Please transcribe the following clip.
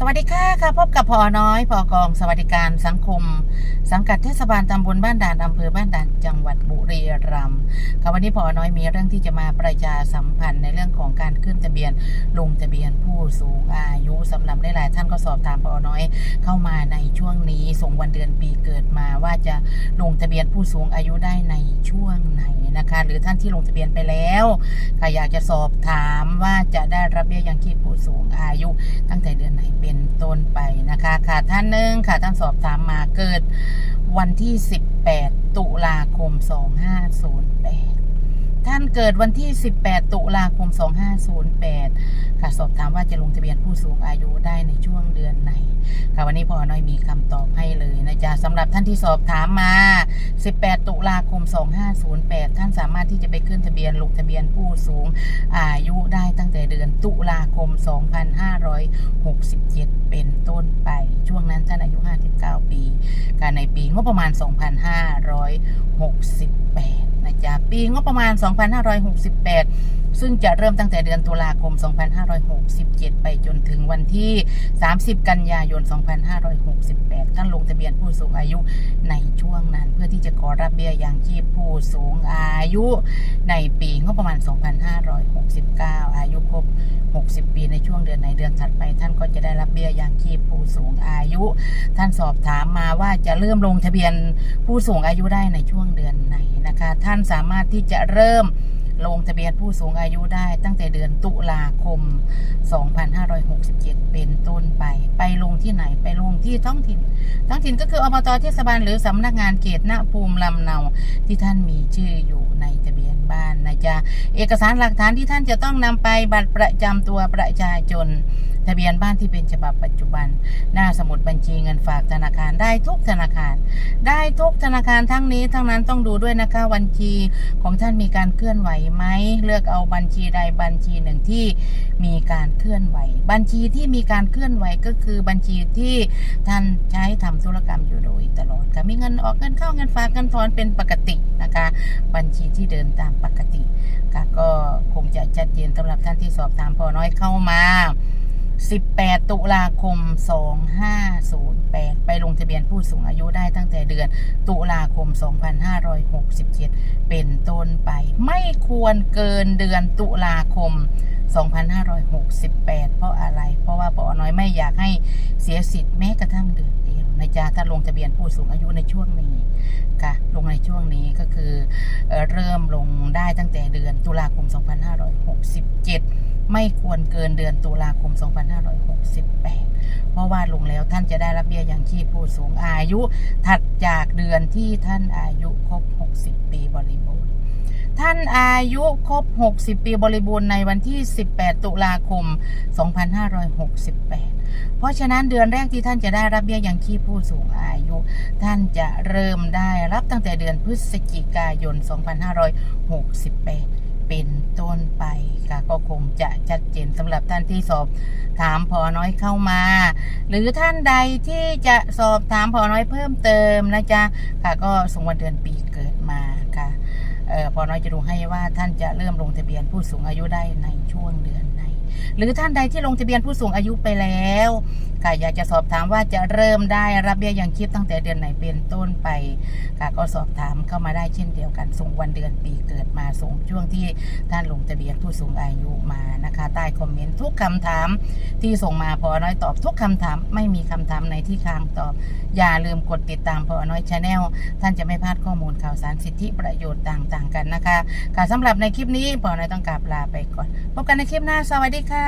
สวัสดีค่ะค่ะพบกับพอน้อยพอกองสวัสดิการสังคม สังกัดเทศบาลตำบลบ้านด่านอำเภอบ้านด่านจังหวัดบุรีรัมย์ค่ะวันนี้พอน้อยมีเรื่องที่จะมาประชาสัมพันธ์ในเรื่องของการขึ้นทะเบียนลงทะเบียนผู้สูงอายุสำหรับหลายๆท่านก็สอบถามพอน้อยเข้ามาในช่วงนี้ส่งวันเดือนปีเกิดมาว่าจะลงทะเบียนผู้สูงอายุได้ในช่วงไหน นะคะ หรือท่านที่ลงทะเบียนไปแล้วค่ะอยากจะสอบถามว่าจะได้รับเบี้ยยังชีพผู้สูงอายุ ตั้งแต่เดือนไหนเป็นต้นไปนะคะค่ะท่านหนึ่งค่ะท่านสอบถามมาเกิดวันที่ 18 ตุลาคม 2508านเกิดวันที่ 18 ตุลาคม 2508 ค่ะสอบถามว่าจะลงทะเบียนผู้สูงอายุได้ในช่วงเดือนไหน ค่ะวันนี้พ่อน้อยมีคำตอบให้เลยนะจ๊ะสำหรับท่านที่สอบถามมา 18 ตุลาคม 2508 ท่านสามารถที่จะไปขึ้นทะเบียนลงทะเบียนผู้สูงอายุได้ตั้งแต่เดือนตุลาคม 2567 เป็นต้นไป ช่วงนั้นท่านอายุ 59 ปี ในปีงบประมาณ 2568 นะจ๊ะ ปีงบประมาณ 2568 ซึ่งจะเริ่มตั้งแต่เดือนตุลาคม 2567 ไปจนถึงวันที่ 30 กันยายน 2568 ท่านลงทะเบียนผู้สูงอายุในช่วงนั้น เพื่อที่จะขอรับเบี้ยยังชีพผู้สูงอายุในปีงบประมาณ 2569 อายุครบ 60 ปีในช่วงเดือนไหนเดือนถัดไป ท่านก็จะได้รับเบี้ยยังชีพผู้สูงอายุ ท่านสอบถามมาว่าจะเริ่มลงทะเบียนผู้สูงอายุได้ในช่วงเดือนไหนนะคะ ท่านสามารถที่จะเริ่ม ลงทะเบียนผู้สูงอายุได้ตั้งแต่เดือนตุลาคม 2567 เป็นต้นไป ไปลงที่ไหนไปลงที่ท้องถิ่น ท้องถิ่นก็คืออบตเทศบาลหรือสำนักงานเขตณภูมิลำเนาที่ท่านมีชื่ออยู่ในทะเบียนบ้านนะจ๊ะเอกสารหลักฐานที่ท่านจะต้องนำไปบัตรประจำตัวประชาชน ทะเบียนบ้านที่เป็นฉบับปัจจุบัน หน้าสมุดบัญชีเงินฝากธนาคารได้ทุกธนาคาร ได้ทุกธนาคารทั้งนี้ทั้งนั้นต้องดูด้วยนะคะบัญชีของท่านมีการเคลื่อนไหวไหมเลือกเอาบัญชีใดบัญชีหนึ่งที่มีการเคลื่อนไหว บัญชีที่มีการเคลื่อนไหวก็คือบัญชีที่ท่านใช้ทำธุรกรรมอยู่โดยตลอดค่ะมีเงินออกเงินเข้าเงินฝากเงินถอนเป็นปกตินะคะ บัญชีที่เดินตามปกติค่ะก็คงจะชัดเจนสำหรับท่านที่สอบถามพอน้อยเข้ามา 18 ตุลาคม 2508 ไปลงทะเบียนผู้สูงอายุได้ตั้งแต่เดือน ตุลาคม 2567 เป็นต้นไป ไม่ควรเกินเดือนตุลาคม 2568 เพราะอะไร เพราะว่าปอน้อยไม่อยากให้เสียสิทธิ์แม้กระทั่งเดือน นะจ๊ะถ้าลงทะเบียนผู้สูงอายุในช่วงนี้ค่ะลงในช่วงนี้ก็คือเอเริ่มลงได้ตั้งแต่เดือนตุลาคม 2567 ไม่ควรเกินเดือนตุลาคม 2568 เพราะว่าลงแล้วท่านจะได้รับเบี้ยยังชีพผู้สูงอายุถัดจากเดือนที่ท่านอายุครบ 60 ปีบริบูรณ์ท่านอายุครบ 60 ปีบริบูรณ์ในวันที่ 18 ตุลาคม 2568 เพราะฉะนั้นเดือนแรกที่ท่านจะได้รับเบี้ยยังชีพผู้สูงอายุ ท่านจะเริ่มได้รับตั้งแต่เดือนพฤศจิกายน 2568เป็นต้นไปค่ะก็คงจะชัดเจนสำหรับท่านที่สอบถามพอน้อยเข้ามา หรือท่านใดที่จะสอบถามพอน้อยเพิ่มเติมนะจ๊ะค่ะก็ส่งวันเดือนปีเกิดมาค่ะออพอน้อยจะดูให้ว่าท่านจะเริ่มลงทะเบียนผู้สูงอายุได้ในช่วงเดือน หรือท่านใดที่ลงทะเบียนผู้สูงอายุไปแล้วค่ะอยากจะสอบถามว่าจะเริ่มได้รับเบี้ยยังชีพตั้งแต่เดือนไหนเป็นต้นไปค่ะก็สอบถามเข้ามาได้เช่นเดียวกัน ส่งวันเดือนปีเกิดมาส่งช่วงที่ท่านลงทะเบียนผู้สูงอายุมานะคะ ใต้คอมเมนต์ทุกคำถามที่ส่งมาพอน้อยตอบทุกคำถามไม่มีคำถามในที่ค้างตอบ อย่าลืมกดติดตามพอน้อยชาแนลท่านจะไม่พลาดข้อมูลข่าวสารสิทธิประโยชน์ต่าง ๆ กันนะคะค่ะสำหรับในคลิปนี้พอน้อยต้องกราบลาไปก่อนพบกันในคลิปหน้าสวัสดีค่ะ